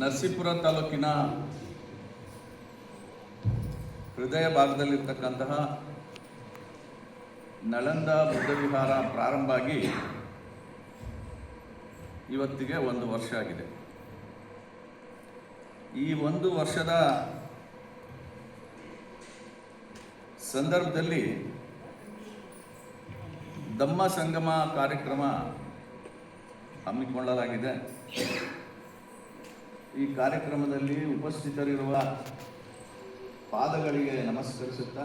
ನರಸೀಪುರ ತಾಲೂಕಿನ ಹೃದಯ ಭಾಗದಲ್ಲಿರ್ತಕ್ಕಂತಹ ನಳಂದ ಬುದ್ಧ ವಿಹಾರ ಪ್ರಾರಂಭ ಆಗಿ ಇವತ್ತಿಗೆ ಒಂದು ವರ್ಷ ಆಗಿದೆ. ಈ ಒಂದು ವರ್ಷದ ಸಂದರ್ಭದಲ್ಲಿ ದಮ್ಮ ಸಂಗಮ ಕಾರ್ಯಕ್ರಮ ಹಮ್ಮಿಕೊಳ್ಳಲಾಗಿದೆ. ಈ ಕಾರ್ಯಕ್ರಮದಲ್ಲಿ ಉಪಸ್ಥಿತರಿರುವ ಪಾದಗಳಿಗೆ ನಮಸ್ಕರಿಸುತ್ತಾ,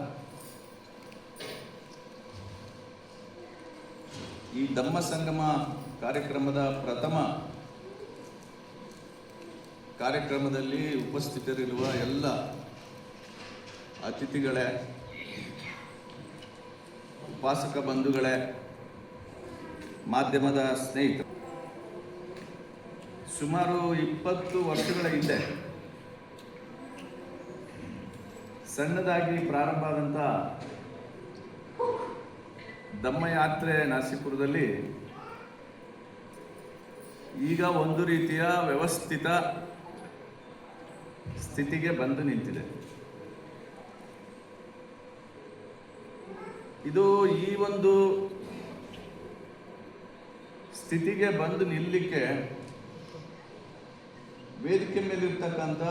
ಈ ಧಮ್ಮ ಸಂಗಮ ಕಾರ್ಯಕ್ರಮದ ಪ್ರಥಮ ಕಾರ್ಯಕ್ರಮದಲ್ಲಿ ಉಪಸ್ಥಿತರಿರುವ ಎಲ್ಲ ಅತಿಥಿಗಳೇ, ಉಪಾಸಕ ಬಂಧುಗಳೇ, ಮಾಧ್ಯಮದ ಸ್ನೇಹಿತರು. ಸುಮಾರು ಇಪ್ಪತ್ತು ವರ್ಷಗಳ ಹಿಂದೆ ಸಣ್ಣದಾಗಿ ಪ್ರಾರಂಭ ಆದಂಥ ದಮ್ಮಯಾತ್ರೆ ನಾಸಿಪುರದಲ್ಲಿ ಈಗ ಒಂದು ರೀತಿಯ ವ್ಯವಸ್ಥಿತ ಸ್ಥಿತಿಗೆ ಬಂದು ನಿಂತಿದೆ. ಇದು ಈ ಒಂದು ಸ್ಥಿತಿಗೆ ಬಂದು ನಿಲ್ಲಲಿಕ್ಕೆ ವೇದಿಕೆ ಮೇಲಿರ್ತಕ್ಕಂಥ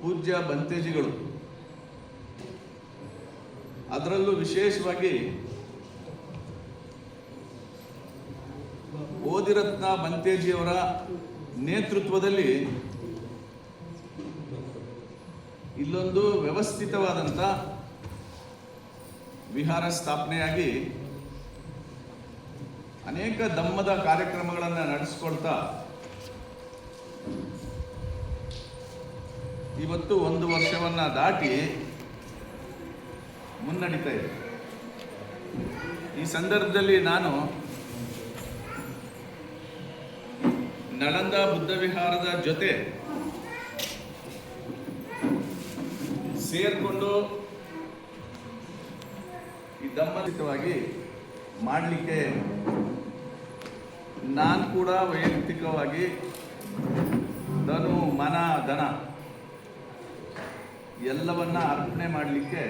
ಪೂಜ್ಯ ಬಂತೇಜಿಗಳು ಅದರಲ್ಲೂ ವಿಶೇಷವಾಗಿ ಓದಿರತ್ನ ಬಂತೇಜಿಯವರ ನೇತೃತ್ವದಲ್ಲಿ ಇಲ್ಲೊಂದು ವ್ಯವಸ್ಥಿತವಾದಂಥ ವಿಹಾರ ಸ್ಥಾಪನೆಯಾಗಿ ಅನೇಕ ಧಮ್ಮದ ಕಾರ್ಯಕ್ರಮಗಳನ್ನು ನಡೆಸ್ಕೊಳ್ತಾ ಇವತ್ತು ಒಂದು ವರ್ಷವನ್ನು ದಾಟಿ ಮುನ್ನಡೀತಾ ಇದೆ. ಈ ಸಂದರ್ಭದಲ್ಲಿ ನಾನು ನಳಂದ ಬುದ್ಧ ವಿಹಾರದ ಜೊತೆ ಸೇರಿಕೊಂಡು ಈ ದಮ್ಮದಿತವಾಗಿ ಮಾಡಲಿಕ್ಕೆ ನಾನು ಕೂಡ ವೈಯಕ್ತಿಕವಾಗಿ ಧನು, ಮನ, ಧನ ಎಲ್ಲವನ್ನ ಅರ್ಪಣೆ ಮಾಡಲಿಕ್ಕೆ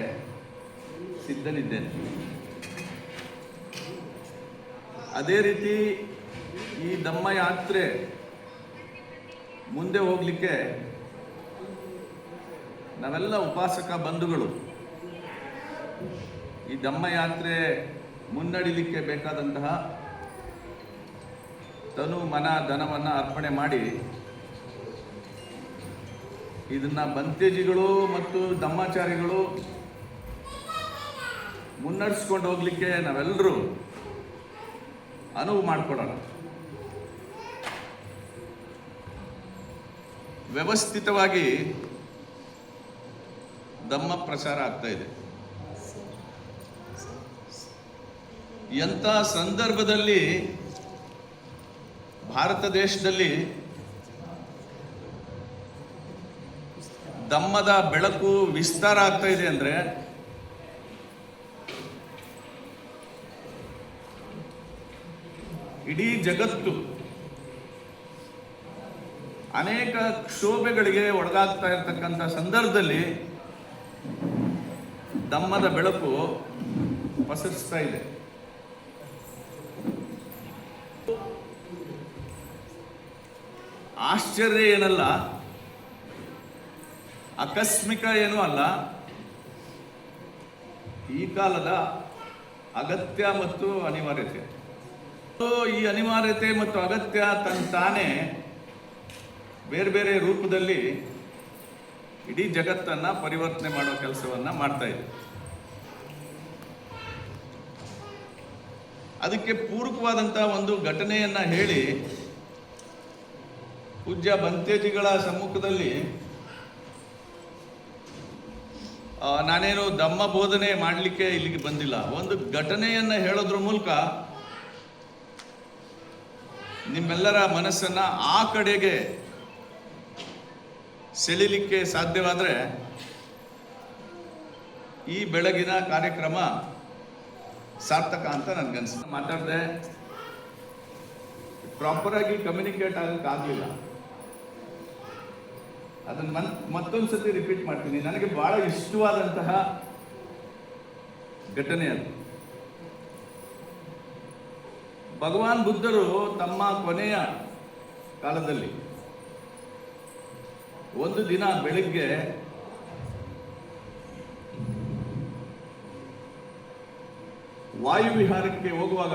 ಸಿದ್ಧನಿದ್ದೇನೆ. ಅದೇ ರೀತಿ ಈ ದಮ್ಮ ಯಾತ್ರೆ ಮುಂದೆ ಹೋಗಲಿಕ್ಕೆ ನಾವೆಲ್ಲ ಉಪಾಸಕ ಬಂಧುಗಳು. ಈ ದಮ್ಮ ಯಾತ್ರೆ ಮುನ್ನಡಿಲಿಕ್ಕೆ ಬೇಕಾದಂತಹ ತನು ಮನ ಧನವನ್ನು ಅರ್ಪಣೆ ಮಾಡಿ ಇದನ್ನ ಬಂತೇಜಿಗಳು ಮತ್ತು ಧಮ್ಮಾಚಾರಿಗಳು ಮುನ್ನಡೆಸ್ಕೊಂಡು ಹೋಗ್ಲಿಕ್ಕೆ ನಾವೆಲ್ಲರೂ ಅನುವು ಮಾಡಿಕೊಡೋಣ. ವ್ಯವಸ್ಥಿತವಾಗಿ ಧಮ್ಮ ಪ್ರಸಾರ ಆಗ್ತಾ ಇದೆ. ಎಂಥ ಸಂದರ್ಭದಲ್ಲಿ ಭಾರತ ದೇಶದಲ್ಲಿ ದಮ್ಮದ ಬೆಳಕು ವಿಸ್ತಾರ ಆಗ್ತಾ ಇದೆ ಅಂದರೆ ಇಡೀ ಜಗತ್ತು ಅನೇಕ ಕ್ಷೋಭೆಗಳಿಗೆ ಒಳಗಾಗ್ತಾ ಇರತಕ್ಕಂಥ ಸಂದರ್ಭದಲ್ಲಿ ದಮ್ಮದ ಬೆಳಕು ಪಸರಿಸ್ತಾ ಇದೆ. ಆಶ್ಚರ್ಯ ಏನಲ್ಲ? ಆಕಸ್ಮಿಕ ಏನೂ ಅಲ್ಲ. ಈ ಕಾಲದ ಅಗತ್ಯ ಮತ್ತು ಅನಿವಾರ್ಯತೆ. ಈ ಅನಿವಾರ್ಯತೆ ಮತ್ತು ಅಗತ್ಯ ತನ್ನ ತಾನೇ ಬೇರೆ ಬೇರೆ ರೂಪದಲ್ಲಿ ಇಡೀ ಜಗತ್ತನ್ನ ಪರಿವರ್ತನೆ ಮಾಡೋ ಕೆಲಸವನ್ನ ಮಾಡ್ತಾ ಇದೆ. ಅದಕ್ಕೆ ಪೂರಕವಾದಂಥ ಒಂದು ಘಟನೆಯನ್ನ ಹೇಳಿ ಪೂಜ್ಯ ಬಂತೇಜಿಗಳ ಸಮ್ಮುಖದಲ್ಲಿ ನಾನೇನು ದಮ್ಮ ಬೋಧನೆ ಮಾಡಲಿಕ್ಕೆ ಇಲ್ಲಿಗೆ ಬಂದಿಲ್ಲ. ಒಂದು ಘಟನೆಯನ್ನ ಹೇಳೋದ್ರ ಮೂಲಕ ನಿಮ್ಮೆಲ್ಲರ ಮನಸ್ಸನ್ನ ಆ ಕಡೆಗೆ ಸೆಳಿಲಿಕ್ಕೆ ಸಾಧ್ಯವಾದರೆ ಈ ಬೆಳಗಿನ ಕಾರ್ಯಕ್ರಮ ಸಾರ್ಥಕ ಅಂತ ನನ್ಗನ್ಸ ಮಾತಾಡಿದೆ ಪ್ರಾಪರಾಗಿ ಕಮ್ಯುನಿಕೇಟ್ ಆಗಲಿಲ್ಲ ಅದನ್ನ ಮನ್ ಮತ್ತೊಂದು ಸತಿ ರಿಪೀಟ್ ಮಾಡ್ತೀನಿ. ನನಗೆ ಬಹಳ ಇಷ್ಟವಾದಂತಹ ಘಟನೆ ಅದು. ಭಗವಾನ್ ಬುದ್ಧರು ತಮ್ಮ ಕೊನೆಯ ಕಾಲದಲ್ಲಿ ಒಂದು ದಿನ ಬೆಳಿಗ್ಗೆ ವಾಯುವಿಹಾರಕ್ಕೆ ಹೋಗುವಾಗ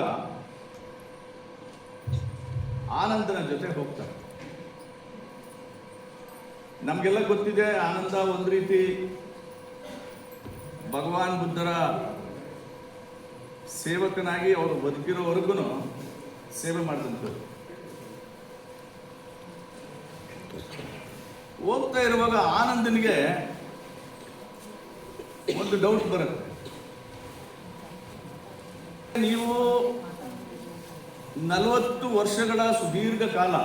ಆನಂದನ ಜೊತೆ ಹೋಗ್ತಾರೆ. ನಮಗೆಲ್ಲ ಗೊತ್ತಿದೆ, ಆನಂದ ಒಂದು ರೀತಿ ಭಗವಾನ್ ಬುದ್ಧರ ಸೇವಕನಾಗಿ ಅವರು ಬದುಕಿರೋವರೆಗೂ ಸೇವೆ ಮಾಡಿದಂಥದ್ದು ಹೋಗ್ತಾ ಇರುವಾಗ ಆನಂದನಿಗೆ ಒಂದು ಡೌಟ್ ಬರುತ್ತೆ. ನೀವು ನಲವತ್ತು ವರ್ಷಗಳ ಸುದೀರ್ಘ ಕಾಲ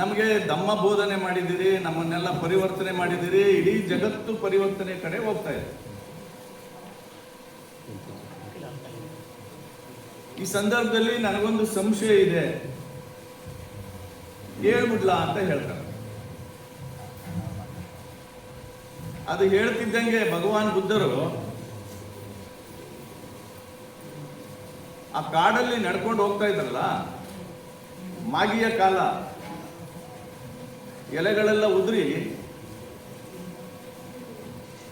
ನಮಗೆ ದಮ್ಮ ಬೋಧನೆ ಮಾಡಿದ್ದೀರಿ, ನಮ್ಮನ್ನೆಲ್ಲ ಪರಿವರ್ತನೆ ಮಾಡಿದ್ದೀರಿ, ಇಡೀ ಜಗತ್ತು ಪರಿವರ್ತನೆ ಕಡೆ ಹೋಗ್ತಾ ಇದೆ. ಈ ಸಂದರ್ಭದಲ್ಲಿ ನನಗೊಂದು ಸಂಶಯ ಇದೆ. ಹೇಳ್ಬಿಡ್ಲಾ ಅಂತ ಹೇಳ್ತಾರೆ. ಅದು ಹೇಳ್ತಿದ್ದಂಗೆ ಭಗವಾನ್ ಬುದ್ಧರು, ಆ ಕಾಡಲ್ಲಿ ನಡ್ಕೊಂಡು ಹೋಗ್ತಾ ಇದ್ರಲ್ಲ ಮಾಗಿಯ ಕಾಲ ಎಲೆಗಳೆಲ್ಲ ಉದುರಿ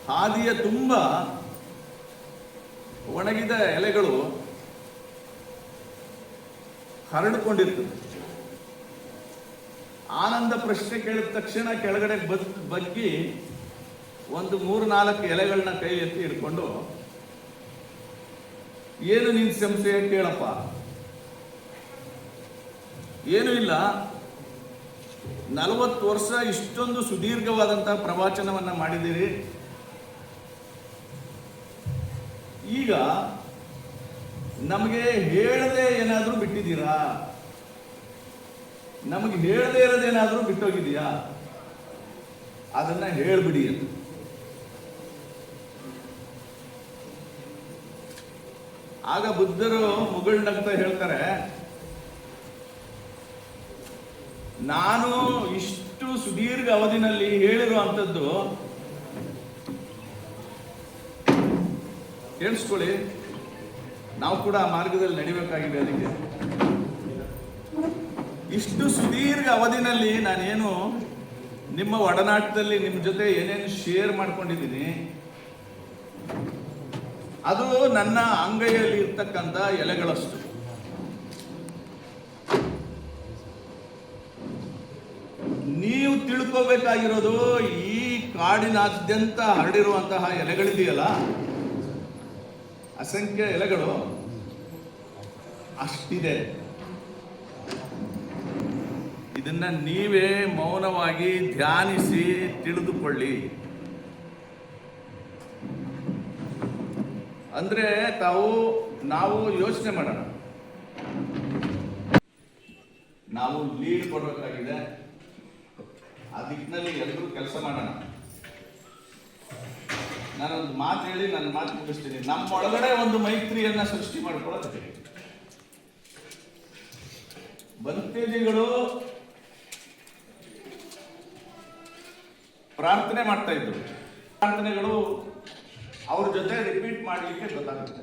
ಹಾದಿಯ ತುಂಬ ಒಣಗಿದ ಎಲೆಗಳು ಹರಡಿಕೊಂಡಿರ್ತದೆ. ಆನಂದ ಪ್ರಶ್ನೆ ಕೇಳಿದ ತಕ್ಷಣ ಕೆಳಗಡೆ ಬದ್, ಬಗ್ಗಿ ಒಂದು ಮೂರು ನಾಲ್ಕು ಎಲೆಗಳನ್ನ ಕೈ ಎತ್ತಿ ಹಿಡ್ಕೊಂಡು, ಏನು ನಿನ್ ಸಂಶಯ ಕೇಳಪ್ಪ? ಏನೂ ಇಲ್ಲ? ನಲವತ್ತು ವರ್ಷ ಇಷ್ಟೊಂದು ಸುದೀರ್ಘವಾದಂತಹ ಪ್ರವಚನವನ್ನು ಮಾಡಿದ್ದೀರಿ. ಈಗ ನಮಗೆ ಹೇಳದೆ ಏನಾದರೂ ಬಿಟ್ಟಿದ್ದೀರಾ? ನಮಗೆ ಹೇಳದೇ ಇರೋದೇನಾದರೂ ಬಿಟ್ಟೋಗಿದೆಯಾ ಅದನ್ನ ಹೇಳ್ಬಿಡಿ ಅಂತ. ಆಗ ಬುದ್ಧರು ಮುಗುಳ್ನಗ್ತ ಹೇಳ್ತಾರೆ ನಾನು ಇಷ್ಟು ಸುದೀರ್ಘ ಅವಧಿನಲ್ಲಿ ಹೇಳಿರುವಂಥದ್ದು, ಕೇಳಿಸ್ಕೊಳ್ಳಿ. ನಾವು ಕೂಡ ಆ ಮಾರ್ಗದಲ್ಲಿ ನಡಿಬೇಕಾಗಿದೆ ಅದಕ್ಕೆ. ಇಷ್ಟು ಸುದೀರ್ಘ ಅವಧಿನಲ್ಲಿ ನಾನೇನು ನಿಮ್ಮ ಒಡನಾಟದಲ್ಲಿ ನಿಮ್ಮ ಜೊತೆ ಏನೇನು ಶೇರ್ ಮಾಡ್ಕೊಂಡಿದ್ದೀನಿ, ಅದು ನನ್ನ ಅಂಗೈಯಲ್ಲಿ ಇರ್ತಕ್ಕಂಥ ಎಲೆಗಳಷ್ಟು. ನೀವು ತಿಳ್ಕೋಬೇಕಾಗಿರೋದು ಈ ಕಾಡಿನಾದ್ಯಂತ ಹರಡಿರುವಂತಹ ಎಲೆಗಳಿದೆಯಲ್ಲ? ಅಸಂಖ್ಯ ಎಲೆಗಳು ಅಷ್ಟಿದೆ. ಇದನ್ನ ನೀವೇ ಮೌನವಾಗಿ ಧ್ಯಾನಿಸಿ ತಿಳಿದುಕೊಳ್ಳಿ. ಅಂದ್ರೆ ತಾವು, ನಾವು ಯೋಚನೆ ಮಾಡೋಣ. ನಾವು ಲೀಡ್ ಕೊಡಬೇಕಾಗಿದೆ. ದಿಕ್ಕಿನಲ್ಲಿ ಎಲ್ಲರೂ ಕೆಲಸ ಮಾಡೋಣ. ನಾನೊಂದು ಮಾತು ಹೇಳಿ ನನ್ನ ಮಾತು ಮುಗಿಸ್ತೀನಿ. ನಮ್ಮ ಒಳಗಡೆ ಒಂದು ಮೈತ್ರಿಯನ್ನ ಸೃಷ್ಟಿ ಮಾಡ್ಕೊಳ್ಳೋದಕ್ಕೆ ಬಂತೇಜಿಗಳು ಪ್ರಾರ್ಥನೆ ಮಾಡ್ತಾ ಇದ್ರು. ಪ್ರಾರ್ಥನೆಗಳು ಅವ್ರ ಜೊತೆ ರಿಪೀಟ್ ಮಾಡಲಿಕ್ಕೆ ಗೊತ್ತಾಗುತ್ತೆ.